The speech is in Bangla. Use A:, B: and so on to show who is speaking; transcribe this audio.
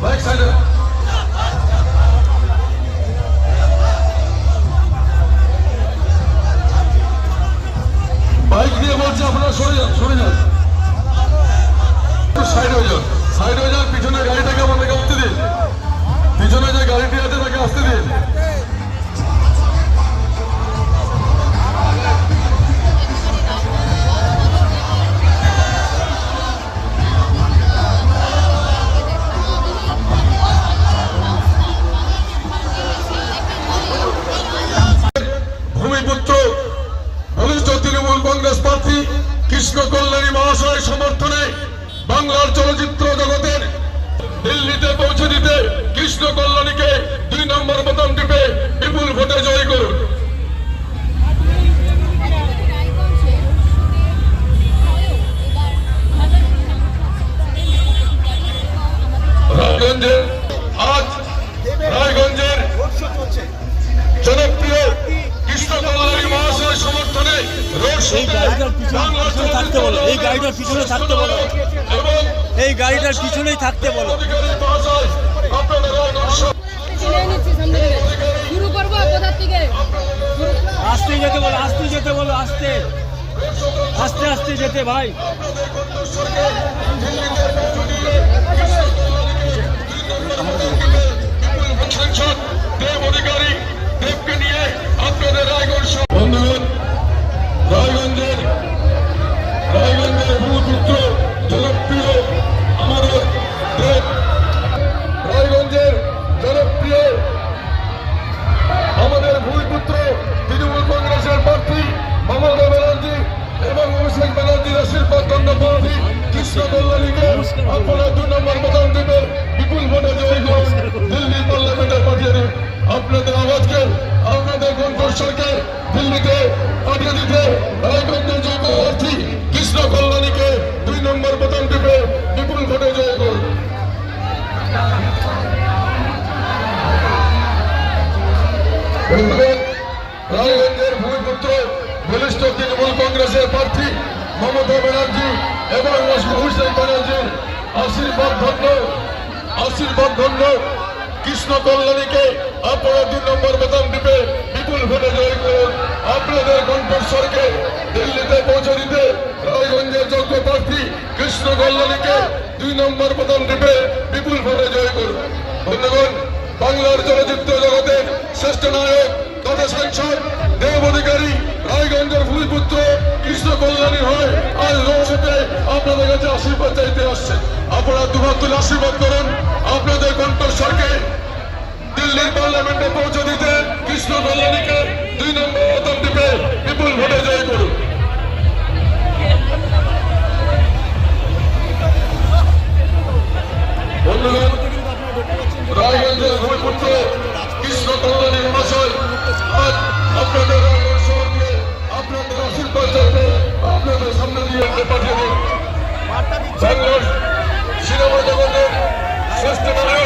A: Back side up. পৌঁছে দিতে কৃষ্ণ কল্যাণীকে
B: গাড়িটার পিছনে থাকতে বলো। এই গাড়িটার পিছনেই থাকতে বলো। আস্তে যেতে বলো, আস্তে যেতে বলো, আস্তে। আস্তে আস্তে যেতে ভাই।
A: কল্যাণীকে আপনারা দুই নম্বর বোতাম দেবে বিপুল ভোটে জয়ী করুন দিল্লি পার্লামেন্টে পাঠিয়ে দিন। আপনাদের আওয়াজকে আপনাদের কণ্ঠস্বরকে দিল্লিতে পাঠিয়ে দিতে রায়গঞ্জের যোগ্য প্রার্থী কৃষ্ণ কল্যাণীকে দুই নম্বর বোতাম টিপে বিপুল ভোটে জয় করুন। রায়গঞ্জের ভূমিপুত্র বলিষ্ঠ তৃণমূল কংগ্রেসের প্রার্থী মমতা ব্যানার্জি এবং অভিষেক ব্যানার্জির আশীর্বাদ ধন্য আশীর্বাদ ধন্য কৃষ্ণ কল্যাণীকে আপনারা দুই নম্বর বেতন দিবে বিপুল ভোটে জয় করুন। আপনাদের কণ্ঠস্বরকে দিল্লিতে পৌঁছে দিতে রায়গঞ্জের যোগ্য প্রার্থী কৃষ্ণ কল্যাণীকে দুই নম্বর বেতন দিবে বিপুল ভোটে জয় করুন। বন্ধুগণ, বাংলার চলচ্চিত্র জগতের শ্রেষ্ঠ নায়ক তথা সাংসদ, দেব অধিকারী, রায়গঞ্জের ভূমিপুত্র কৃষ্ণ কল্যাণী হয় আজ আপনাদের কাছে আশীর্বাদ চাইতে আসছে। আপনারা তুলে আশীর্বাদ করুন। আপনাদের কণ্ঠস্বরকে দিল্লির পার্লামেন্টে পৌঁছে দিতে কৃষ্ণ কল্যাণীকে দুই নম্বর বোতাম টিপে বিপুল ভোটে জয় করুন। বন্ধুগণ, রায়গঞ্জের ভূমিপুত্র কৃষ্ণ কল্যাণী মহাশয়, আজ আপনাদের বাংলার সিনেমা জগতের শ্রেষ্ঠ নায়ক